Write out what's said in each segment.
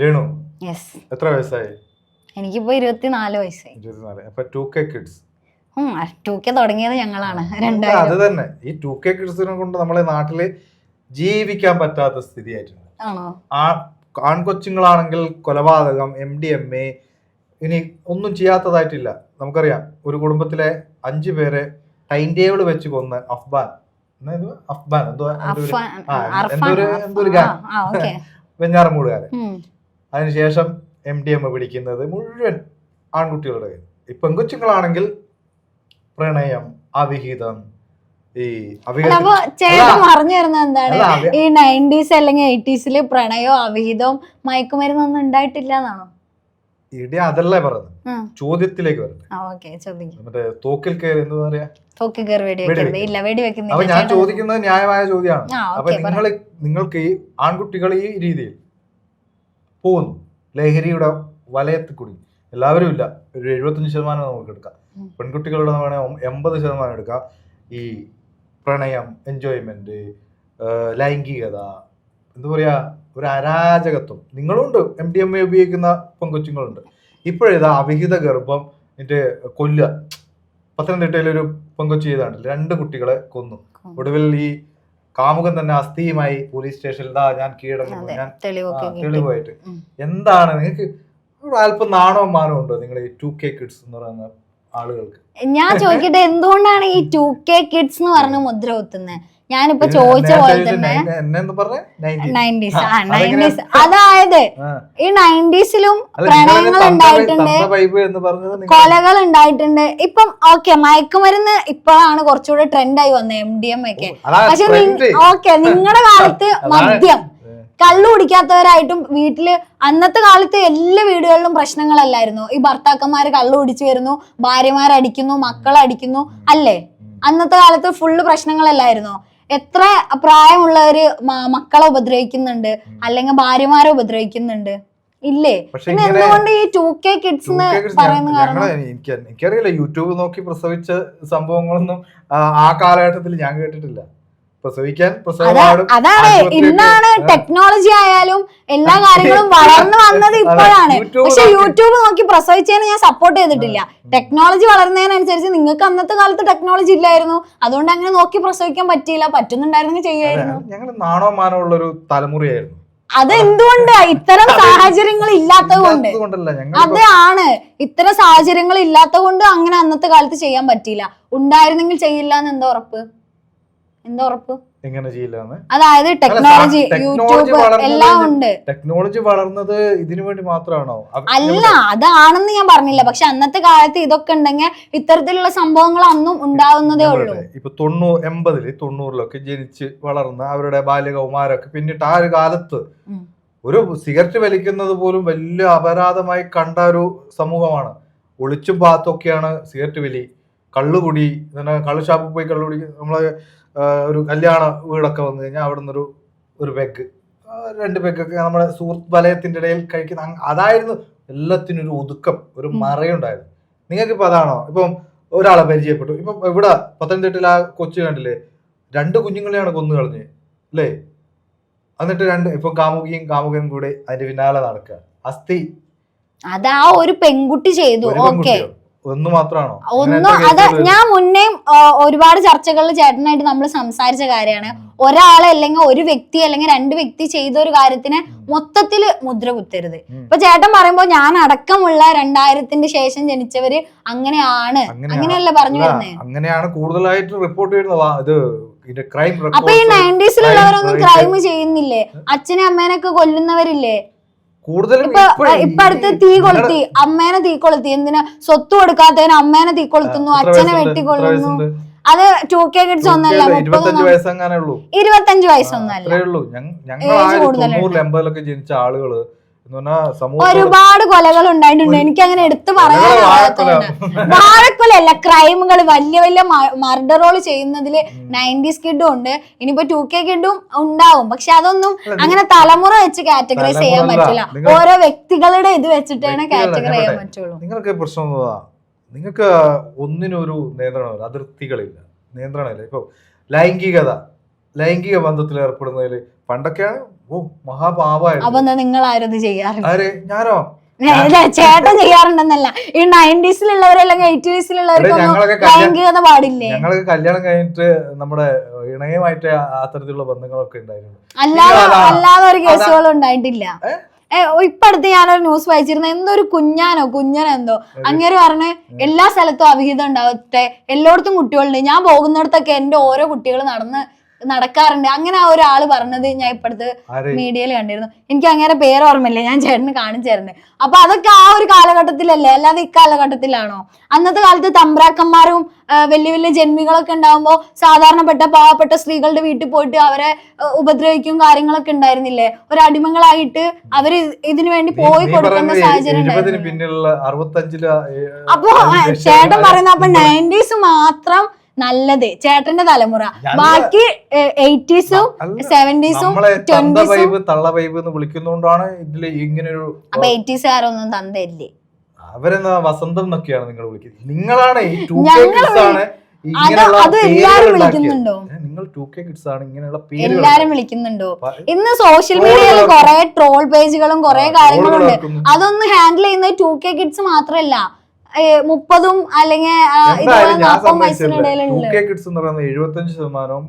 Renu yes എത്ര വയസ്സായി? എനിക്കിപ്പോ ഇരുപത്തിനാല് വയസ്സായി. ഇരുപത്തിനാല്. അപ്പൊ two K kids two K തുടങ്ങിയത് ഞങ്ങളാണ്. അത് തന്നെ. ഈ ടു കെ കിഡ്സിനെ കൊണ്ട് നമ്മളെ നാട്ടിൽ ജീവിക്കാൻ പറ്റാത്ത സ്ഥിതിയായിട്ടുണ്ട്. ആ ആൺകൊച്ചുങ്ങളാണെങ്കിൽ കൊലപാതകം എം ഡി എം എ ഇനി ഒന്നും ചെയ്യാത്തതായിട്ടില്ല. നമുക്കറിയാം ഒരു കുടുംബത്തിലെ അഞ്ചു പേരെ ടൈം ടേബിൾ വെച്ച് കൊന്ന് അഫ്ബാൻ? അഫ്ബാൻ. എന്തോ എന്തോ ഒരു- എന്തോ ഓക്കെ. വെഞ്ഞാറമൂടുകാരൻ. അതിനുശേഷം എം ഡി എം പിടിക്കുന്നത് മുഴുവൻ ആൺകുട്ടികളുടെ കയ്യിൽ. ഈ കൊച്ചുങ്ങളാണെങ്കിൽ പ്രണയം അവിഹിതം ഈ ചേട്ടൻ. പറഞ്ഞു തരുന്നത് എന്താണ്? ഈ നയന്റീസ് അല്ലെങ്കിൽ എയ്റ്റീസിൽ പ്രണയവും അവിഹിതവും മയക്കുമരുന്നൊന്നും ഉണ്ടായിട്ടില്ല എന്നാണോ ഇടി അതല്ലേ പറയുന്നത്. ചോദ്യത്തിലേക്ക് വരുന്നത് മറ്റേ തോക്കിൽ കയറി എന്താ പറയാ? കയറി അപ്പൊ ഞാൻ ചോദിക്കുന്നത് ന്യായമായ ചോദ്യമാണ്. അപ്പൊ നിങ്ങൾ നിങ്ങൾക്ക് ഈ ആൺകുട്ടികൾ ഈ രീതിയിൽ പോകുന്നു. ലഹരിയുടെ വലയത്തിൽ കുടുങ്ങി എല്ലാവരും ഇല്ല. ഒരു എഴുപത്തഞ്ച് ശതമാനം നമുക്ക് എടുക്കാം. പെൺകുട്ടികളുടെ വേണമെങ്കിൽ എൺപത് ശതമാനം എടുക്കാം. ഈ പ്രണയം എൻജോയ്മെന്റ് ലൈംഗികത എന്താ പറയാ ഒരു അരാജകത്വം. നിങ്ങളുണ്ട്. എം ഡി എം എ ഉപയോഗിക്കുന്ന പെൺകൊച്ചുങ്ങളുണ്ട്. ഇപ്പോഴേതാ അവിഹിത ഗർഭം എന്റെ കൊല്ലുക. പത്തനംതിട്ടയിൽ ഒരു പെൺകൊച്ചു ചെയ്താണ് രണ്ട് കുട്ടികളെ കൊന്നു. ഒടുവിൽ ഈ കാമുകൻ തന്നെ അസ്ഥിയുമായി പോലീസ് സ്റ്റേഷനിൽ ദാ ഞാൻ കീഴടങ്ങുന്നു ഞാൻ തെളിവായിട്ട് എന്താണ് നിങ്ങൾക്ക് അല്പം നാണവും മാനവും ഉണ്ടോ നിങ്ങൾ ഈ ടു കെ കിഡ്സ് എന്ന് പറയുന്ന ആളുകൾക്ക്? ഞാൻ ചോദിക്കട്ടെ എന്തുകൊണ്ടാണ് ഈ ടു കെ കിഡ്സ് എന്ന് പറഞ്ഞ മുദ്ര കുത്തുന്നത് ഞാനിപ്പോ ചോദിച്ച പോലെ തന്നെ നയന്റീസ്. ആ, നയന്റീസ്. അതായത് ഈ നയന്റീസിലും പ്രണയങ്ങൾ ഉണ്ടായിട്ടുണ്ട്. കൊലകൾ ഉണ്ടായിട്ടുണ്ട്. ഇപ്പം ഓക്കെ മയക്കുമരുന്ന് ഇപ്പോഴാണ് കുറച്ചുകൂടെ ട്രെൻഡായി വന്നത് എം ഡി എം ഒക്കെ. പക്ഷെ. ഓക്കെ നിങ്ങളുടെ കാലത്ത് മദ്യം. കള്ളു കുടിക്കാത്തവരായിട്ടും വീട്ടിൽ അന്നത്തെ കാലത്ത് എല്ലാ വീടുകളിലും പ്രശ്നങ്ങളല്ലായിരുന്നു. ഈ ഭർത്താക്കന്മാര് കള്ളു കുടിച്ചു വരുന്നു ഭാര്യമാരടിക്കുന്നു മക്കളടിക്കുന്നു അല്ലേ. അന്നത്തെ കാലത്ത് ഫുള്ള് പ്രശ്നങ്ങളല്ലായിരുന്നോ. എത്ര പ്രായമുള്ളവര് മക്കളെ ഉപദ്രവിക്കുന്നുണ്ട്? അല്ലെങ്കിൽ ഭാര്യമാരെ ഉപദ്രവിക്കുന്നുണ്ട്? ഇല്ലേ? പിന്നെ എന്തുകൊണ്ട് ഈ to K kids 2K kids പറയുന്ന കാരണം? എനിക്കറിയില്ല. യൂട്യൂബ് നോക്കി പ്രസവിച്ച സംഭവങ്ങളൊന്നും ആ കാലഘട്ടത്തിൽ ഞാൻ കേട്ടിട്ടില്ല. പ്രസവിക്കാൻ അതാ അതാണ്. ഇന്നാണ് ടെക്നോളജി ആയാലും എല്ലാ കാര്യങ്ങളും വളർന്നു വന്നത് ഇപ്പോഴാണ്. പക്ഷെ യൂട്യൂബ് നോക്കി പ്രസവിച്ചതിന് ഞാൻ സപ്പോർട്ട് ചെയ്തിട്ടില്ല. ടെക്നോളജി വളർന്നതിനനുസരിച്ച് നിങ്ങൾക്ക് അന്നത്തെ കാലത്ത് ടെക്നോളജി ഇല്ലായിരുന്നു. അതുകൊണ്ട് അങ്ങനെ നോക്കി പ്രസവിക്കാൻ പറ്റിയില്ല. പറ്റുന്നുണ്ടായിരുന്നെങ്കിൽ ചെയ്യായിരുന്നു ഞങ്ങൾ നാണോ മാനോ ഉള്ള ഒരു തലമുറയായിരുന്നു അത്. എന്തുകൊണ്ട് ഇത്തരം സാഹചര്യങ്ങൾ ഇല്ലാത്തത് കൊണ്ട്. അതാണ്. ഇത്തരം സാഹചര്യങ്ങൾ ഇല്ലാത്തത് കൊണ്ട് അങ്ങനെ അന്നത്തെ കാലത്ത് ചെയ്യാൻ പറ്റിയില്ല. ഉണ്ടായിരുന്നെങ്കിൽ ചെയ്യില്ല എന്ന് എന്താ ഉറപ്പ്? എന്താ ഉറപ്പ്? എങ്ങനെ ചെയ്യില്ലെന്ന്? അതായത് ടെക്നോളജി യൂട്യൂബ് എല്ലാം ഉണ്ട്. ടെക്നോളജി വളർന്നത് ഇതിനു വേണ്ടി മാത്രമാണോ? അല്ല അതാണെന്ന് ഞാൻ പറഞ്ഞില്ല. പക്ഷെ അന്നത്തെ കാലത്ത് ഇതൊക്കെ ഉണ്ടെങ്കിൽ ഇത്തരത്തിലുള്ള സംഭവങ്ങൾ അന്നും ഉണ്ടാവുന്നതേ ഉള്ളൂ. ഇപ്പൊ തൊണ്ണൂ എൺപതിൽ തൊണ്ണൂറിലൊക്കെ ജനിച്ച് വളർന്ന അവരുടെ ബാല്യകൗമാരൊക്കെ പിന്നിട്ട് ആ ഒരു കാലത്ത് ഒരു സിഗരറ്റ് വലിക്കുന്നത് പോലും വലിയ അപരാധമായി കണ്ട ഒരു സമൂഹമാണ്. ഒളിച്ചും പാത്തൊക്കെയാണ് സിഗരറ്റ് വലി കള്ളുകുടി പിന്നെ കള്ളു ഷാപ്പിൽ പോയി കള്ളുകുടി നമ്മളെ ഒരു കല്യാണ വീടൊക്കെ വന്നു കഴിഞ്ഞാൽ അവിടെ നിന്നൊരു ഒരു പെഗ്. രണ്ട് പെഗൊക്കെ നമ്മുടെ സുഹൃത്ത് വലയത്തിന്റെ ഇടയിൽ കഴിക്കുന്ന അതായിരുന്നു എല്ലാത്തിനും ഒരു ഒതുക്കം ഒരു. മറയുണ്ടായിരുന്നു. നിങ്ങൾക്ക് ഇപ്പൊ അതാണോ? ഇപ്പം ഒരാളെ പരിചയപ്പെട്ടു. ഇപ്പം ഇവിടെ പത്തനംതിട്ടയിൽ ആ കൊച്ചു കണ്ടില്ലേ? രണ്ട് കുഞ്ഞുങ്ങളെയാണ് കൊന്നു കളഞ്ഞ് അല്ലേ? എന്നിട്ട് രണ്ട് ഇപ്പൊ കാമുകിയും കാമുകനും കൂടെ അതിന്റെ പിന്നാലെ നടക്കുക. അസ്ഥി. അതാ ആ ഒരു പെൺകുട്ടി ചെയ്തു. ഓക്കെ? ഒന്ന് മാത്രമാണോ ഒന്ന് അത് ഞാൻ മുന്നേ ഒരുപാട് ചർച്ചകളിൽ ചേട്ടനായിട്ട് നമ്മൾ സംസാരിച്ച കാര്യമാണ്. ഒരാളെ അല്ലെങ്കിൽ ഒരു വ്യക്തി അല്ലെങ്കിൽ രണ്ട് വ്യക്തി ചെയ്ത ഒരു കാര്യത്തിന് മൊത്തത്തിൽ മുദ്ര കുത്തരുത്. ഇപ്പൊ ചേട്ടൻ പറയുമ്പോ ഞാൻ അടക്കമുള്ള രണ്ടായിരത്തിന്റെ ശേഷം ജനിച്ചവര് അങ്ങനെയാണ്. അങ്ങനെയല്ല പറഞ്ഞു വരുന്നത് അങ്ങനെയാണ് കൂടുതലായിട്ട് റിപ്പോർട്ട് ചെയ്യുന്നത്. ഇത് അപ്പൊ ഈ നയന്റീസിലുള്ളവരൊന്നും ക്രൈം ചെയ്യുന്നില്ലേ? അച്ഛനെ അമ്മേനൊക്കെ കൊല്ലുന്നവരില്ലേ? കൂടുതലും ഇപ്പൊ അടുത്ത് തീ കൊളുത്തി അമ്മേനെ തീ കൊളുത്തി എന്തിനാ സ്വത്ത് കൊടുക്കാത്തതിന് അമ്മേനെ തീ കൊളുത്തുന്നു അച്ഛനെ വെട്ടി കൊള്ളുന്നു. വെട്ടിക്കൊള്ളുന്നു അത് ടു കെ കിഡ്സ് ഒന്നല്ല ഇരുപത്തഞ്ചു വയസ്സൊന്നല്ലേ. എൺപതിലൊക്കെ ജനിച്ച ആളുകൾ ഒരുപാട് കൊലകൾ ഉണ്ടായിട്ടുണ്ട്. എനിക്ക് അങ്ങനെ എടുത്തു പറയാനുള്ള. വാഴക്കൊലല്ല ക്രൈമുകൾ വലിയ വലിയ മർഡറോൾ ചെയ്യുന്നതിൽ ഉം. നയന്റീസ് കിഡും ഉണ്ട്. ഇനിയിപ്പോ ടു കെ കിഡും ഉണ്ടാവും. പക്ഷെ അതൊന്നും അങ്ങനെ തലമുറ വെച്ച് കാറ്റഗറൈസ് ചെയ്യാൻ പറ്റില്ല. ഓരോ വ്യക്തികളുടെ ഇത് വെച്ചിട്ടാണ് വ്യക്തികളല്ല, കാറ്റഗറി ചെയ്യാൻ പറ്റുള്ളൂ. നിങ്ങൾക്ക് പ്രശ്നം നിങ്ങൾക്ക് ഒന്നിനൊരു നിയന്ത്രണമില്ല അതിർത്തികളില്ല. നിയന്ത്രണമില്ല ഇപ്പൊ ലൈംഗികത ലൈംഗിക ബന്ധത്തിൽ ഏർപ്പെടുന്നതിൽ പണ്ടൊക്കെ ഓ മഹാപാവായിരുന്നു. അപ്പൊ എന്താ നിങ്ങൾ ആരും? ഞാനോ? ചേട്ടൻ ചെയ്യാറുണ്ടെന്നല്ല. ഈ നയന്റീസിലുള്ളവരെല്ലാം കല്യാണം ലൈംഗികത പാടില്ലേ? ഞങ്ങൾക്ക് കല്യാണം കഴിഞ്ഞിട്ട് നമ്മുടെ ഇണയുമായിട്ട് അത്തരത്തിലുള്ള ബന്ധങ്ങളൊക്കെ ഉണ്ടായിരുന്നു. അല്ലാതെ അല്ലാതെ ഒരു കേസുകളും ഉണ്ടായിട്ടില്ല. ഏ? ഏ, ഇപ്പൊ അടുത്ത് ഞാനൊരു ന്യൂസ് വായിച്ചിരുന്നു എന്തോ ഒരു കുഞ്ഞാനോ കുഞ്ഞനെന്തോ. അങ്ങനെ പറഞ്ഞ് എല്ലാ സ്ഥലത്തും അവിഹിതം ഉണ്ടാവട്ടെ എല്ലായിടത്തും കുട്ടികളുണ്ട്. ഞാൻ പോകുന്നിടത്തൊക്കെ എന്റെ ഓരോ കുട്ടികൾ നടന്ന് നടക്കാറുണ്ട്. അങ്ങനെ ആ ഒരാൾ പറഞ്ഞത് ഞാൻ ഇപ്പടുത്ത് ആര്? മീഡിയയിൽ കണ്ടിരുന്നു. എനിക്ക് അങ്ങനെ പേര് ഓർമ്മയില്ല. ഞാൻ ചേട്ടന് കാണിച്ചു തരുന്നത് അപ്പൊ അതൊക്കെ ആ ഒരു കാലഘട്ടത്തിലല്ലേ? അല്ലാതെ ഇക്കാലഘട്ടത്തിലാണോ? അന്നത്തെ കാലത്ത് തമ്പ്രാക്കന്മാരും വലിയ വലിയ ജന്മികളൊക്കെ ഉണ്ടാവുമ്പോ സാധാരണപ്പെട്ട പാവപ്പെട്ട സ്ത്രീകളുടെ വീട്ടിൽ പോയിട്ട് അവരെ ഉപദ്രവിക്കും കാര്യങ്ങളൊക്കെ ഉണ്ടായിരുന്നില്ലേ? ഒരു അടിമകളായിട്ട് അവർ ഇതിനു വേണ്ടി പോയി കൊടുക്കുന്ന സാഹചര്യം അപ്പൊ ചേട്ടൻ പറയുന്ന അപ്പൊ നയന്റീസ് മാത്രം നല്ലത്. ചേട്ടന്റെ തലമുറ. ബാക്കി എയ്റ്റീസും സെവന്റീസും ട്വന്റീസും തള്ള വൈബ് എന്ന് വിളിക്കുന്നോണ്ടാണ് ഇതിൽ ഇങ്ങനൊരു അപ്പൊ എയ്റ്റീസുകാരൊന്നും തന്നില്ലേ അവരെന്നാ വസന്തം എന്നൊക്കെയാണ് നിങ്ങൾ വിളിക്കുന്നത്. നിങ്ങളാണ് ഈ ടു കിഡ്സ് ആണ് എല്ലാരും വിളിക്കുന്നുണ്ടോ? ഇന്ന് സോഷ്യൽ മീഡിയയിൽ കൊറേ ട്രോൾ പേജുകളും കുറെ കാര്യങ്ങളും കാര്യങ്ങളുണ്ട്. അതൊന്ന് ഹാൻഡിൽ ചെയ്യുന്നത് ടു കെ കിഡ്സ് മാത്രല്ല. മുപ്പതും അല്ലെങ്കിൽ എഴുപത്തഞ്ച് ശതമാനവും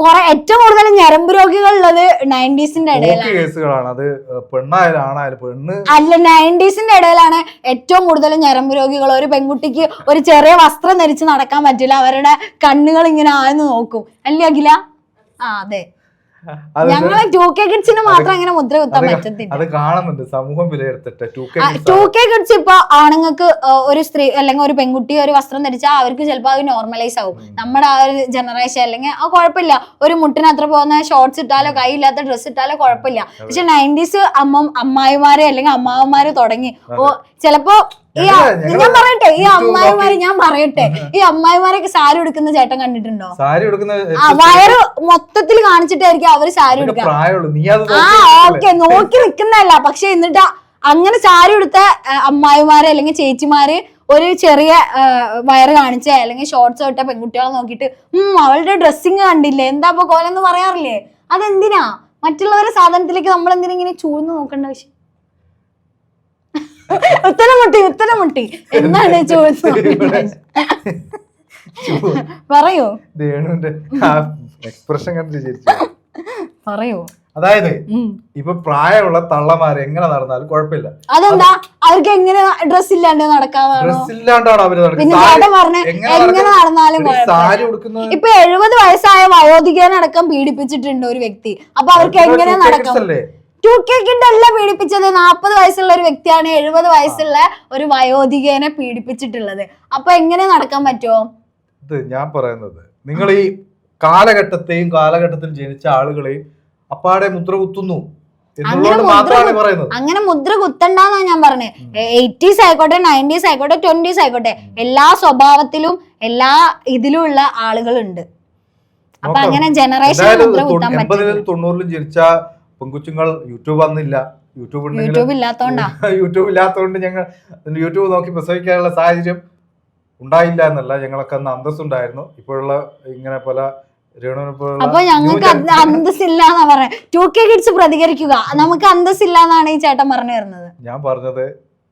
കുറെ ഏറ്റവും കൂടുതൽ ഞരമ്പ് രോഗികളുള്ളത് നയന്റീസിന്റെ ഇടയിലാണ്. ഓക്കെ കേസുകളാണ്. അത് പെണ്ണായാലും ആണായാലും പെണ്ണ് അല്ല നയന്റീസിന്റെ ഇടയിലാണ് ഏറ്റവും കൂടുതൽ ഞരമ്പ് രോഗികൾ. ഒരു പെൺകുട്ടിക്ക് ഒരു ചെറിയ വസ്ത്രം ധരിച്ച് നടക്കാൻ പറ്റില്ല. അവരുടെ കണ്ണുകൾ ഇങ്ങനെ ആയെന്ന് നോക്കും. അല്ലേ അഖില? ആ അത്. ഞങ്ങളെ ടു കെ കിഡ്സിന് മാത്രം അങ്ങനെ മുദ്ര കുത്താൻ പറ്റത്തില്ല. അത് കാണുന്നുണ്ട് സമൂഹം വിലയിരുത്തട്ടെ. ടു കെ കിഡ്സ് ഇപ്പൊ ആണുങ്ങൾക്ക് ഒരു സ്ത്രീ അല്ലെങ്കിൽ ഒരു പെൺകുട്ടി ഒരു വസ്ത്രം ധരിച്ചാൽ അവർക്ക് ചിലപ്പോൾ അത് നോർമലൈസ് ആവും. നമ്മുടെ ആ ഒരു ജനറേഷൻ അല്ലെങ്കിൽ ആ കുഴപ്പമില്ല. ഒരു മുട്ടിന് അത്ര പോകുന്ന ഷോർട്സ് ഇട്ടാലോ കൈയില്ലാത്ത ഡ്രസ്സ് ഇട്ടാലോ കുഴപ്പമില്ല. പക്ഷെ നയന്റീസ് അമ്മ അമ്മായിമാര് അല്ലെങ്കിൽ അമ്മാവന്മാര് തുടങ്ങി. ഓ ചിലപ്പോ ഞാൻ പറയട്ടെ ഈ അമ്മായിമാര് ഞാൻ പറയട്ടെ ഈ അമ്മായിമാരൊക്കെ സാരി എടുക്കുന്ന ചേട്ടൻ കണ്ടിട്ടുണ്ടോ? സാരി എടുക്കുന്ന വയറ് മൊത്തത്തിൽ കാണിച്ചിട്ടായിരിക്കും അവർ സാരി അത് ആ ഓക്കെ നോക്കി നിൽക്കുന്നല്ല പക്ഷെ എന്നിട്ട് അങ്ങനെ സാരി ഉടുത്ത ആ, അമ്മായിമാര് അല്ലെങ്കിൽ ചേച്ചിമാര് ഒരു ചെറിയ വയറ് കാണിച്ച അല്ലെങ്കിൽ ഷോർട്സ് ഇട്ട പെൺകുട്ടികളെ നോക്കിയിട്ട് ഉം അവളുടെ ഡ്രസ്സിങ് കണ്ടില്ലേ എന്താ ഇപ്പൊ കോലെന്ന് പറയാറില്ലേ? അതെന്തിനാ? മറ്റുള്ളവരുടെ സാധനത്തിലേക്ക് നമ്മൾ എന്തിനാ ഇങ്ങനെ ചൂഴ്ന്നു നോക്കേണ്ട ആവശ്യം ഉത്തരം മുട്ടി ഉത്തരം മുട്ടി എന്താണ് ചോദിച്ചത് പറയൂ ദേണുവിന്റെ എക്സ്പ്രഷൻ കണ്ടിട്ട് പറയൂ. അതായത്. ഇപ്പൊ പ്രായമുള്ള തള്ളമാര് എങ്ങനെ നടന്നാലും കുഴപ്പമില്ല. അതെന്താ? അവർക്ക് എങ്ങനെ ഡ്രസ് ഇല്ലാണ്ട് ഡ്രസ് ഇല്ലാണ്ടാണ് അവർ എങ്ങനെ നടന്നാലും സാരി ഉടുക്കുന്നത്? ഇപ്പൊ എഴുപത് വയസ്സായ വയോധികനടക്കം പീഡിപ്പിച്ചിട്ടുണ്ട് ഒരു വ്യക്തി. അപ്പൊ അവർക്ക് എങ്ങനെ നടക്കാം? ടു കെ കിഡ് അല്ല പീഡിപ്പിച്ചത്. നാൽപ്പത് വയസ്സുള്ള ഒരു വ്യക്തിയാണ് എഴുപത് വയസ്സുള്ള ഒരു വയോധികനെ പീഡിപ്പിച്ചിട്ടുള്ളത്. അപ്പൊ എങ്ങനെ നടക്കാൻ പറ്റുമോ ഇത് ഞാൻ പറയുന്നത്. നിങ്ങൾ ഈ കാലഘട്ടത്തെയും കാലഘട്ടത്തിൽ ജനിച്ച ആളുകളെയും അപ്പാടെ മുദ്ര കുത്തുന്നു അങ്ങനെ മുദ്ര കുത്തണ്ടെന്നാ ഞാൻ പറഞ്ഞത് എയ്റ്റീസ് ആയിക്കോട്ടെ നയന്റീസ് ആയിക്കോട്ടെ ട്വന്റീസ് ആയിക്കോട്ടെ എല്ലാ സ്വഭാവത്തിലും എല്ലാ ഇതിലുള്ള ആളുകളുണ്ട്. അപ്പൊ അങ്ങനെ ജനറേഷൻ മുദ്ര കുത്താൻ പറ്റും തൊണ്ണൂറിലും ജനിച്ച പെൺകുച്ചുങ്ങൾ യൂട്യൂബ് അന്നില്ല യൂട്യൂബ് യൂട്യൂബ് ഇല്ലാത്തോണ്ടാ? യൂട്യൂബ് ഇല്ലാത്തതുകൊണ്ട് ഞങ്ങൾ യൂട്യൂബ് നോക്കി പ്രസവിക്കാനുള്ള സാഹചര്യം ഉണ്ടായില്ല എന്നല്ല. ഞങ്ങളൊക്കെ അന്ന് അന്തസ്സുണ്ടായിരുന്നു. ഇപ്പോഴുള്ള ഇങ്ങനെ പല അപ്പൊ ഞങ്ങൾക്ക് അന്തസ്സില്ല എന്നാ പറയാ ടു കെ കിഡ്സ് പ്രതികരിക്കുക. നമുക്ക് അന്തസ്സില്ല എന്നാണ് ഈ ചേട്ടൻ പറഞ്ഞു തരുന്നത് ഞാൻ പറഞ്ഞത്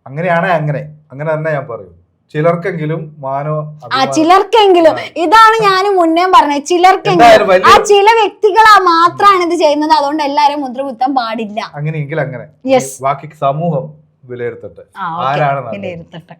അങ്ങനെയാണെ അങ്ങനെ. അങ്ങനെ തന്നെ ഞാൻ പറയും. ചിലർക്കെങ്കിലും മാനോ ആ ചിലർക്കെങ്കിലും. ഇതാണ് ഞാൻ മുന്നേ പറഞ്ഞത്. ചിലർക്കെങ്കിലും. ആ ചില വ്യക്തികളാ മാത്രമാണ് ഇത് ചെയ്യുന്നത്. അതുകൊണ്ട് എല്ലാരും മുദ്ര കുത്താൻ പാടില്ല. അങ്ങനെയെങ്കിൽ അങ്ങനെ. ബാക്കി സമൂഹം വിലയിരുത്തട്ടെ. ആരാണ് വിലയിരുത്തട്ടെ.